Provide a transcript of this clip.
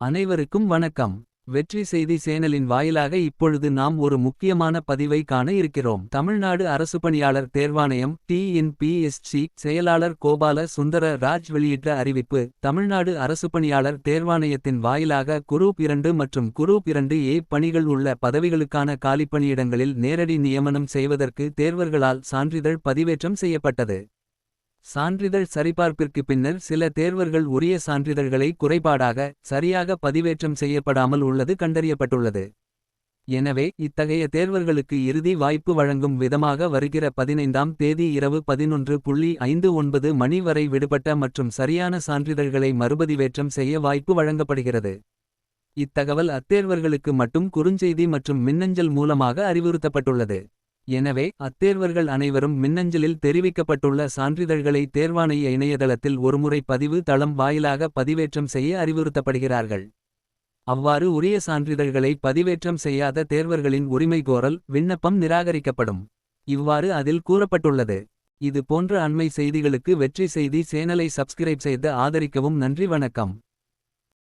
அனைவருக்கும் வணக்கம். வெற்றி செய்தி சேனலின் வாயிலாக இப்பொழுது நாம் ஒரு முக்கியமான பதிவை காண இருக்கிறோம். தமிழ்நாடு அரசு பணியாளர் தேர்வாணையம் டிஎன்பிஎஸ்சி செயலாளர் கோபால சுந்தர ராஜ் வெளியிட்ட அறிவிப்பு தமிழ்நாடு அரசு பணியாளர் தேர்வாணையத்தின் வாயிலாக குரூப் இரண்டு மற்றும் குரூப் இரண்டு ஏ பணிகள் உள்ள பதவிகளுக்கான காலிப்பணியிடங்களில் நேரடி நியமனம் செய்வதற்கு தேர்வர்களால் சான்றிதழ் பதிவேற்றம் செய்யப்பட்டது. சான்றிதழ் சரிபார்ப்பிற்கு பின்னர் சில தேர்வர்கள் உரிய சான்றிதழ்களை குறைபாடாக சரியாக பதிவேற்றம் செய்யப்படாமல் உள்ளது கண்டறியப்பட்டுள்ளது. எனவே இத்தகைய தேர்வர்களுக்கு இறுதி வாய்ப்பு வழங்கும் விதமாக வருகிற பதினைந்தாம் தேதி இரவு பதினொன்று புள்ளி ஐந்து ஒன்பது மணி வரை விடுபட்ட மற்றும் சரியான சான்றிதழ்களை மறுபதிவேற்றம் செய்ய வாய்ப்பு வழங்கப்படுகிறது. இத்தகவல் அத்தேர்வர்களுக்கு மட்டும் குறுஞ்செய்தி மற்றும் மின்னஞ்சல் மூலமாக அறிவுறுத்தப்பட்டுள்ளது. எனவே அத்தேர்வர்கள் அனைவரும் மின்னஞ்சலில் தெரிவிக்கப்பட்டுள்ள சான்றிதழ்களை தேர்வாணைய இணையதளத்தில் ஒருமுறை பதிவு தளம் வாயிலாக பதிவேற்றம் செய்ய அறிவுறுத்தப்படுகிறார்கள். அவ்வாறு உரிய சான்றிதழ்களை பதிவேற்றம் செய்யாத தேர்வர்களின் உரிமை கோரல் விண்ணப்பம் நிராகரிக்கப்படும். இவ்வாறு அதில் கூறப்பட்டுள்ளது. இது போன்ற அண்மை செய்திகளுக்கு வெற்றி செய்தி சேனலை சப்ஸ்கிரைப் செய்து ஆதரிக்கவும் நன்றி வணக்கம்.